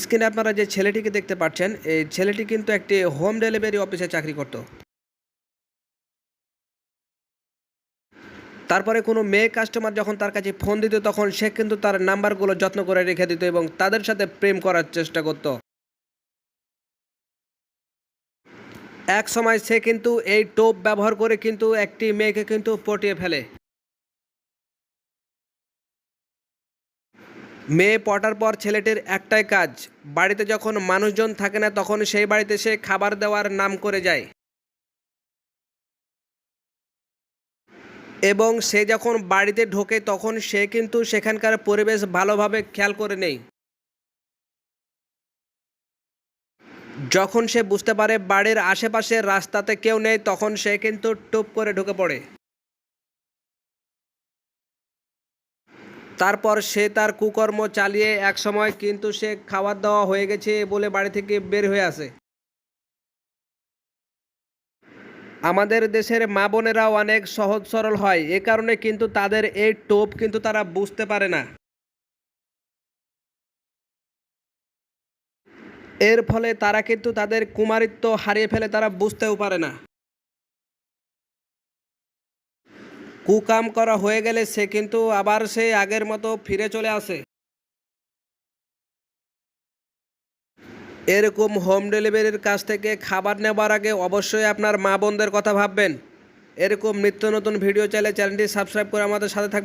স্ক্রিনে আপনারা যে ছেলেটিকে দেখতে পাচ্ছেন, এই ছেলেটি কিন্তু একটি হোম ডেলিভারি অফিসে চাকরি করত। তারপরে কোনো মেয়ে কাস্টমার যখন তার কাছে ফোন দিত, তখন সে কিন্তু তার নাম্বারগুলো যত্ন করে রেখে দিত এবং তাদের সাথে প্রেম করার চেষ্টা করত। এক সময় সে কিন্তু এই টোপ ব্যবহার করে কিন্তু একটি মেয়েকে কিন্তু পটিয়ে ফেলে। মেয়ে পটার পর ছেলেটির একটাই কাজ, বাড়িতে যখন মানুষজন থাকে না তখন সেই বাড়িতে সে খাবার দেওয়ার নাম করে যায়। এবং সে যখন বাড়িতে ঢোকে তখন সে কিন্তু সেখানকার পরিবেশ ভালোভাবে খেয়াল করে নেই। যখন সে বুঝতে পারে বাড়ির আশেপাশে রাস্তাতে কেউ নেই তখন সে কিন্তু টুপ করে ঢুকে পড়ে। তারপর সে তার কুকর্ম চালিয়ে এক সময় কিন্তু সে খাবার দাওয়া হয়ে গেছে বলে বাড়ি থেকে বের হয়ে আসে। আমাদের দেশের মা বোনেরাও অনেক সহজ সরল হয়, এ কারণে কিন্তু তাদের এই টোপ কিন্তু তারা বুঝতে পারে না। এর ফলে তারা কিন্তু তাদের কুমারিত্ব হারিয়ে ফেলে, তারা বুঝতেও পারে না। কুকাম করা হয়ে গেলে সে কিন্তু আবার সে আগের মতো ফিরে চলে আসে। এরকম হোম ডেলিভারির কাছ থেকে খাবার নেবার আগে অবশ্যই আপনার মা বোনদের কথা ভাববেন। এরকম নিত্য নতুন ভিডিও চাইলে চ্যানেলটি সাবস্ক্রাইব করে আমাদের সাথে থাকবেন।